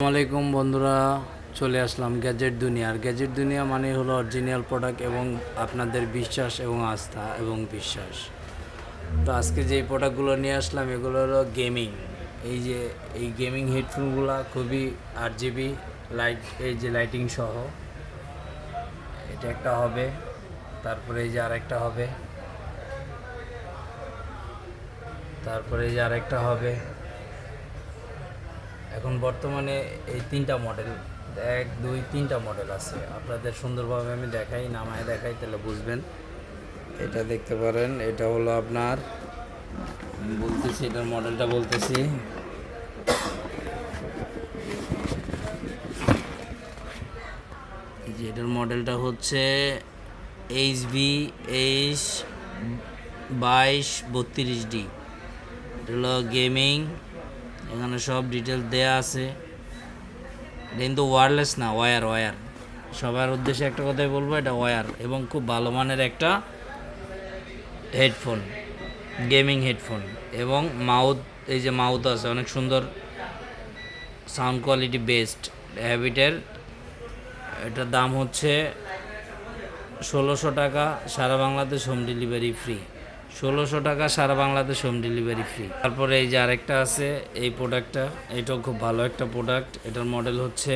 আসসালামাইকুম বন্ধুরা, চলে আসলাম গ্যাজেট দুনিয়ার গ্যাজেট দুনিয়া মানে হলো অরিজিনাল প্রোডাক্ট এবং আপনাদের বিশ্বাস এবং আস্থা এবং বিশ্বাস। তো আজকে যে প্রোডাক্টগুলো নিয়ে আসলাম, এগুলো হলো গেমিং এই যে, এই গেমিং হেডফোনগুলো খুবই আট জিবি লাইট এই যে লাইটিং সহ। এটা একটা হবে, তারপরে এই যে আরেকটা হবে। তারপরে এই যে আরেকটা হবে। এখন বর্তমানে এই তিনটা মডেল এক, দুই, তিনটা মডেল আছে। আপনাদের সুন্দরভাবে আমি দেখাই, নামায় দেখাই, তাহলে বুঝবেন। এটা দেখতে পারেন, এটা হলো আপনার বলতেছি, এটার মডেলটা বলতেছি। এই যে এটার মডেলটা হচ্ছে এইচ বি এইচ বাইশ বত্রিশ ডি এটা হলো গেমিং এখানে সব ডিটেলস দেয়া আছে। কিন্তু ওয়্যারলেস না ওয়্যার ওয়্যার সবার উদ্দেশ্যে একটা কথাই বলব, এটা ওয়্যার এবং খুব ভালো মানের একটা হেডফোন গেমিং হেডফোন এবং মাউথ এই যে মাউথ আছে, অনেক সুন্দর সাউন্ড কোয়ালিটি বেস্ট হ্যাবিটের এটার দাম হচ্ছে ষোলোশো টাকা, সারা বাংলাদেশ হোম ডেলিভারি ফ্রি ষোলোশো টাকা সারা বাংলাদেশ হোম ডেলিভারি ফ্রি তারপরে এই যে আরেকটা আছে, এই প্রোডাক্টটা এটাও খুব ভালো একটা প্রোডাক্ট এটার মডেল হচ্ছে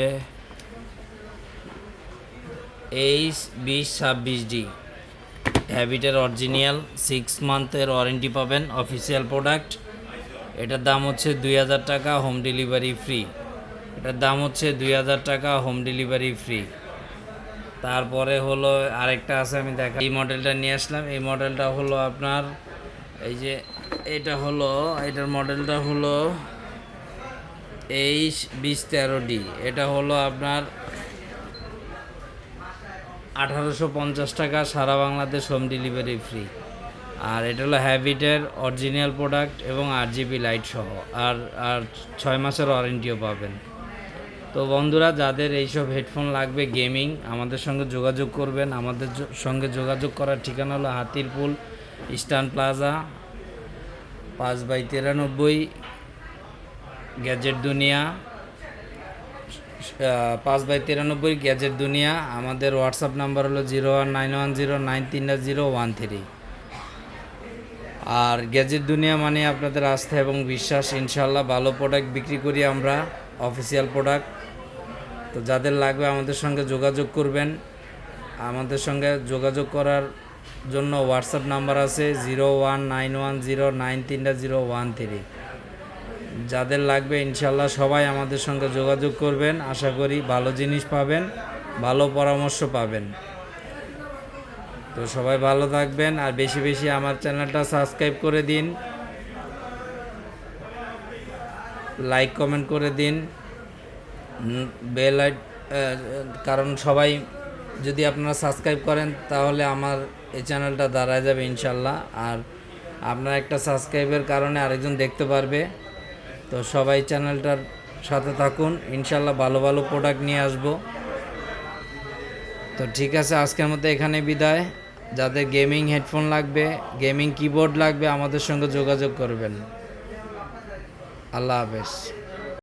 এইচ বিশ ছাব্বিশ ডি হ্যাবিটের অরিজিনাল সিক্স মান্থের ওয়ারেন্টি পাবেন অফিসিয়াল প্রোডাক্ট এটার দাম হচ্ছে দুই হাজার টাকা হোম ডেলিভারি ফ্রি এটার দাম হচ্ছে দুই হাজার টাকা হোম ডেলিভারি ফ্রি তারপরে হলো আরেকটা আছে, আমি দেখা এই মডেলটা নিয়ে আসলাম। এই মডেলটা হলো আপনার, এই যে এটা হলো, এটার মডেলটা হলো এইচ বিশ তেরো ডি এটা হলো আপনার আঠারোশো পঞ্চাশ টাকা, সারা বাংলাদেশ হোম ডেলিভারি ফ্রি আর এটা হলো হ্যাবিটের অরিজিনাল প্রোডাক্ট এবং আট জিবি লাইট সহ। আর আর ছয় মাসের ওয়ারেন্টিও পাবেন। তো বন্ধুরা, যাদের এইসব হেডফোন লাগবে গেমিং, আমাদের সঙ্গে যোগাযোগ করবেন। আমাদের সঙ্গে যোগাযোগ করার ঠিকানা হলো হাতিরপুল ইস্টার্ন প্লাজা, পাঁচ বাই তিরানব্বই গ্যাজেট দুনিয়া পাঁচ বাই তিরানব্বই গ্যাজেট দুনিয়া। আমাদের হোয়াটসঅ্যাপ নাম্বার হলো zero one nine one zero nine তিনটা জিরো ওয়ান থ্রি। আর গ্যাজেট দুনিয়া মানে আপনাদের আস্থা এবং বিশ্বাস। ইনশাল্লাহ ভালো প্রোডাক্ট বিক্রি করি আমরা অফিসিয়াল প্রোডাক্ট তো যাদের লাগবে আমাদের সঙ্গে যোগাযোগ করবেন। আমাদের সঙ্গে যোগাযোগ করার জন্য হোয়াটসঅ্যাপ নাম্বার আছে zero one nine one zero nine তিনটা জিরো ওয়ান থ্রি যাদের লাগবে ইনশাল্লাহ সবাই আমাদের সঙ্গে যোগাযোগ করবেন। আশা করি ভালো জিনিস পাবেন, ভালো পরামর্শ পাবেন। তো সবাই ভালো থাকবেন আর বেশি বেশি আমার চ্যানেলটা সাবস্ক্রাইব করে দিন। লাইক কমেন্ট করে দিন। বেল কারণ সবাই যদি আপনারা সাবস্ক্রাইব করেন, তাহলে আমার এই চ্যানেলটা দাঁড়ায় যাবে ইনশাল্লাহ। আর আপনার একটা সাবস্ক্রাইবের কারণে আরেকজন দেখতে পারবে। তো সবাই চ্যানেলটার সাথে থাকুন। ইনশাল্লাহ ভালো ভালো প্রোডাক্ট নিয়ে আসব। তো ঠিক আছে, আজকের মতো এখানে বিদায়। যাদের গেমিং হেডফোন লাগবে গেমিং কিবোর্ড লাগবে, আমাদের সঙ্গে যোগাযোগ করবেন। আল্লাহ হাফেজ।